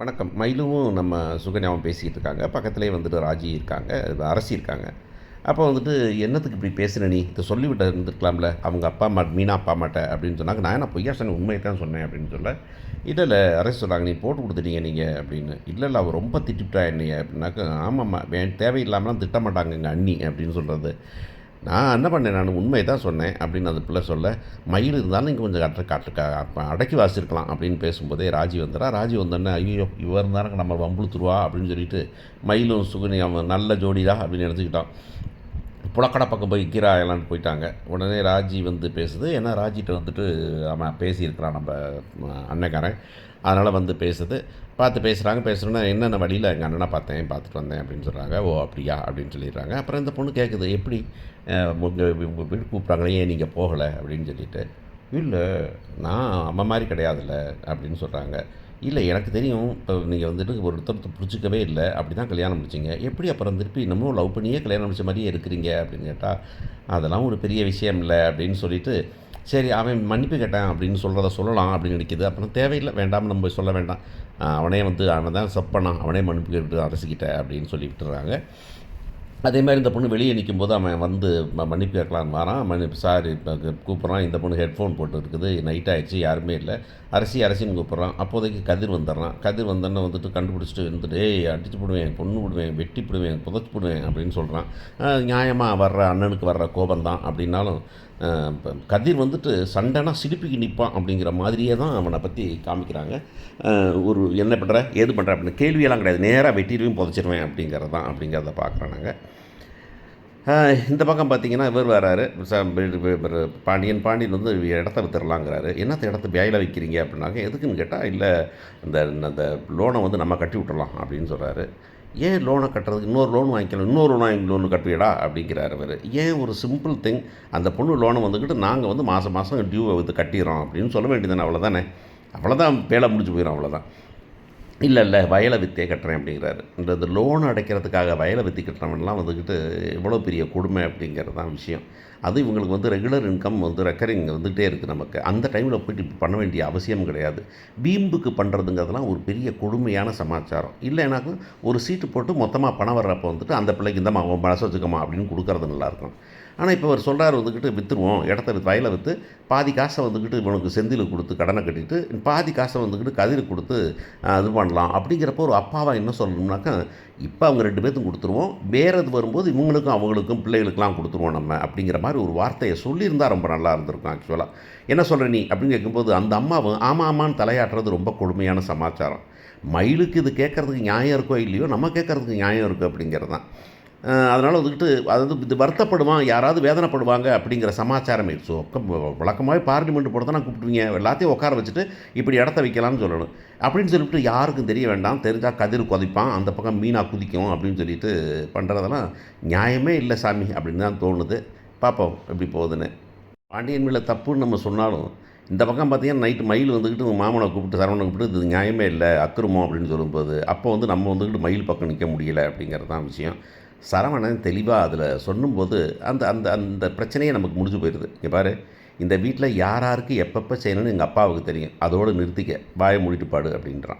வணக்கம். மயிலும் நம்ம சுகன்யாவும் பேசிக்கிட்டு இருக்காங்க. பக்கத்துலேயே வந்துட்டு ராஜி இருக்காங்க. அரசி இருக்காங்க. அப்போ வந்துட்டு என்னத்துக்கு இப்படி பேசுன நீ? இதை சொல்லிவிட்டு இருந்துருக்கலாம்ல. அவங்க அப்பா அம்மா மீனா அப்பா அம்மாட்ட அப்படின்னு சொன்னாங்க. நான் என்ன பொய்யா சொன்னேன் உண்மையை தான் சொன்னேன் அப்படின்னு சொல்ல இல்லை இல்லை அரசு சொல்கிறாங்க நீ போட்டு கொடுத்துட்டீங்க நீங்கள் அப்படின்னு. இல்லை இல்லை அவள் ரொம்ப திட்டிவிட்டா என்னைய அப்படின்னாக்க ஆமாம்மா வே தேவையில்லாமலாம் திட்ட மாட்டாங்க எங்கள் அண்ணி அப்படின்னு சொல்கிறது நான் என்ன பண்ணேன்? நான் உண்மையை தான் சொன்னேன் அப்படின்னு அந்த பிள்ளை சொல்ல மயில் இருந்தாலும் இங்கே கொஞ்சம் கட்ட காட்டு அடக்கி வாசிருக்கலாம் அப்படின்னு பேசும்போதே ராஜி வந்துடா. ராஜி வந்தோடனே ஐயோ இவர் இருந்தாலும் நம்ம வம்புழுத்துருவா அப்படின்னு சொல்லிட்டு மயிலும் சுகுனி அவன் நல்ல ஜோடிதா அப்படின்னு நினச்சிக்கிட்டான் புழக்கடை பக்கம் போய் கீரா எல்லாம் போயிட்டாங்க. உடனே ராஜி வந்து பேசுது. ஏன்னா ராஜிட்ட வந்துட்டு அவன் பேசியிருக்கிறான் நம்ம அண்ணக்காரன் அதனால் வந்து பேசுது. பார்த்து பேசுகிறாங்க பேசுகிறோன்னா என்னென்ன வழியில் எங்கள் அண்ணனை பார்த்தேன் பார்த்துட்டு வந்தேன் அப்படின்னு சொல்கிறாங்க ஓ அப்படியா? அப்படின்னு சொல்லிடுறாங்க. அப்புறம் இந்த பொண்ணு கேட்குது எப்படி உங்கள் உங்கள் வீடு கூப்பிட்றாங்களே? ஏன் நீங்கள் போகலை? அப்படின்னு சொல்லிட்டு இல்லை நான் அம்மா மாதிரி கிடையாதுல்ல அப்படின்னு சொல்கிறாங்க இல்லை எனக்கு தெரியும் இப்போ நீங்கள் வந்துட்டு ஒருத்தரத்தை பிடிச்சிக்கவே இல்லை அப்படி தான் கல்யாணம் முடிச்சிங்க. எப்படி அப்புறம் திருப்பி இன்னமும் லவ் பண்ணியே கல்யாணம் முடிச்ச மாதிரியே இருக்கிறீங்க அப்படின்னு கேட்டால் அதெல்லாம் ஒரு பெரிய விஷயம் இல்லை அப்படின்னு சொல்லிட்டு சரி அவன் மன்னிப்பு கேட்டான் அப்படின்னு சொல்கிறத சொல்லலாம் அப்படின்னு நினைக்கிது. அப்புறம் தேவையில்லை வேண்டாம் நம்ம சொல்ல வேண்டாம். அவனே வந்து அவன் தான் சப்பனான் பண்ணான் அவனே மன்னிப்பு கேட்டு அரசுக்கிட்ட அப்படின்னு சொல்லி விட்டுறாங்க. அதே மாதிரி இந்த பொண்ணு வெளியே நிற்கும் போது அவன் வந்து மன்னிப்பு கேட்கலான்னு வரான். மன்னிப்பு சார் இப்போ கூப்பிட்றான். இந்த பொண்ணு ஹெட்ஃபோன் போட்டு இருக்குது நைட் ஆகிடுச்சு யாருமே இல்லை. அரசி அரசின்னு கூப்பிட்றான். அப்போதைக்கு கதிர் வந்துடுறான். கதிர் வந்தோன்னே வந்துட்டு கண்டுபிடிச்சிட்டு இருந்துட்டு ஏய் அடிச்சு போடுவேன் பொண்ணு விடுவேன் வெட்டி போடுவேன் புதைச்சி போடுவேன் அப்படின்னு சொல்கிறான் நியாயமாக வர்ற அண்ணனுக்கு வர்ற கோபம் தான் அப்படின்னாலும் கதிர் வந்துட்டு சண்டைனா சிரிப்பிக்கு நிற்பான் அப்படிங்கிற மாதிரியே தான் அவனை பற்றி காமிக்கிறாங்க. ஒரு என்ன பண்ணுற ஏது பண்ணுற அப்படின்னு கேள்வியெல்லாம் கிடையாது. நேராக வெட்டிடுவேன் புதைச்சிருவேன் அப்படிங்கிறது தான் அப்படிங்கிறத பார்க்குறோம் நாங்கள் இந்த பக்கம் பார்த்தீங்கன்னா இவர் வராரு. பாண்டியன் பாண்டியன் வந்து இடத்த வித்துடலாங்கிறாரு. என்னத்த இடத்த வியாயில் வைக்கிறீங்க அப்படின்னாங்க எதுக்குன்னு கேட்டால் இல்லை இந்த அந்த லோனை வந்து நம்ம கட்டி விட்டுறலாம் அப்படின்னு சொல்கிறாரு ஏன் லோனை கட்டுறதுக்கு இன்னொரு லோன் வாங்கிக்கலாம் இன்னொரு லோன் லோன் கட்டுவீடா அப்படிங்கிறார் அவர் ஏன் ஒரு சிம்பிள் திங் அந்த பொண்ணு லோனை வந்துக்கிட்டு நாங்கள் வந்து மாதம் மாதம் டியூவை வந்து கட்டிடுறோம் அப்படின்னு சொல்ல வேண்டியதானே அவ்வளோதானே அவ்வளோதான் பேலை முடிஞ்சு போயிடும் அவ்வளோதான் இல்லை இல்லை வயலை விற்றே கட்டுறேன் அப்படிங்கிறாரு. இந்த லோன் அடைக்கிறதுக்காக வயலை வித்தி கட்டுறவன்லாம் வந்துக்கிட்டு எவ்வளோ பெரிய கொடுமை அப்படிங்கிறது தான் விஷயம். அது இவங்களுக்கு வந்து ரெகுலர் இன்கம் வந்து ரெக்கரிங் வந்துகிட்டே இருக்குது நமக்கு. அந்த டைமில் போய்ட்டு இப்போ பண்ண வேண்டிய அவசியம் கிடையாது. பீம்புக்கு பண்ணுறதுங்கிறதுலாம் ஒரு பெரிய கொடுமையான சமாச்சாரம். இல்லைனாக்கும் ஒரு சீட்டு போட்டு மொத்தமாக பணம் வர்றப்போ வந்துட்டு அந்த பிள்ளைக்கு இந்தமா மனசு வச்சுக்கோமா அப்படின்னு கொடுக்கறது நல்லாயிருக்கும் ஆனால் இப்போ அவர் சொல்கிறார் வந்துக்கிட்டு விற்றுருவோம் இடத்த விற்று வயலை விற்று பாதி காசை வந்துக்கிட்டு இவனுக்கு செந்தில் கொடுத்து கடனை கட்டிட்டு பாதி காசை வந்துக்கிட்டு கதிர் கொடுத்து இது பண்ணலாம். அப்படிங்கிறப்போ ஒரு அப்பாவை என்ன சொல்லணும்னாக்கா இப்போ அவங்க ரெண்டு பேர்த்தும் கொடுத்துருவோம். வேறு இது வரும்போது இவங்களுக்கும் அவங்களுக்கும் பிள்ளைகளுக்கெல்லாம் கொடுத்துருவோம் நம்ம அப்படிங்கிற மாதிரி ஒரு வார்த்தையை சொல்லியிருந்தால் ரொம்ப நல்லா இருந்திருக்கும் ஆக்சுவலாக என்ன சொல்கிற நீ? அப்படின்னு கேட்கும்போது அந்த அம்மாவும் ஆமாம் ஆமான்னு தலையாட்டுறது ரொம்ப கொடுமையான சமாச்சாரம். மயிலுக்கு இது கேட்குறதுக்கு நியாயம் இருக்கோ இல்லையோ நம்ம கேட்குறதுக்கு நியாயம் இருக்குது அப்படிங்கிறது தான். அதனால் வந்துக்கிட்டு அதாவது இது வருத்தப்படுவான் யாராவது வேதனைப்படுவாங்க அப்படிங்கிற சமாச்சாரம். ஸோ வழக்கமாகவே பார்லிமெண்ட் போட தான் கூப்பிட்டுவீங்க எல்லாத்தையும் உட்கார வச்சுட்டு இப்படி இடத்த வைக்கலாம்னு சொல்லணும். அப்படின்னு சொல்லிட்டு யாருக்கும் தெரிய வேண்டாம். தெரிஞ்சால் கதிர் கொதிப்பான். அந்த பக்கம் மீனாக குதிக்கும் அப்படின்னு சொல்லிட்டு பண்ணுறதெல்லாம் நியாயமே இல்லை சாமி அப்படின்னு தான் தோணுது. பார்ப்போம் எப்படி போகுதுன்னு. பாண்டியன் மேலே தப்புன்னு நம்ம சொன்னாலும் இந்த பக்கம் பார்த்தீங்கன்னா நைட்டு மயில் வந்துக்கிட்டு மாமனை கூப்பிட்டு சரவணனை கூப்பிட்டு இது நியாயமே இல்லை அக்கிரமம் அப்படின்னு சொல்லும்போது அப்போ வந்து நம்ம வந்துக்கிட்டு மயில் பக்கம் நிற்க முடியலை அப்படிங்கிறது தான் விஷயம். சரவணன் தெளிவாக அதில் சொல்லும்போது அந்த அந்த அந்த பிரச்சனையே நமக்கு முடிஞ்சு போயிடுது இங்கே பாரு இந்த வீட்டில் யார் யாருக்கு எப்பப்போ செய்யணும்னு எங்கள் அப்பாவுக்கு தெரியும். அதோடு நிறுத்திக்க வாயை மூடிட்டு பாடு அப்படின்றான்.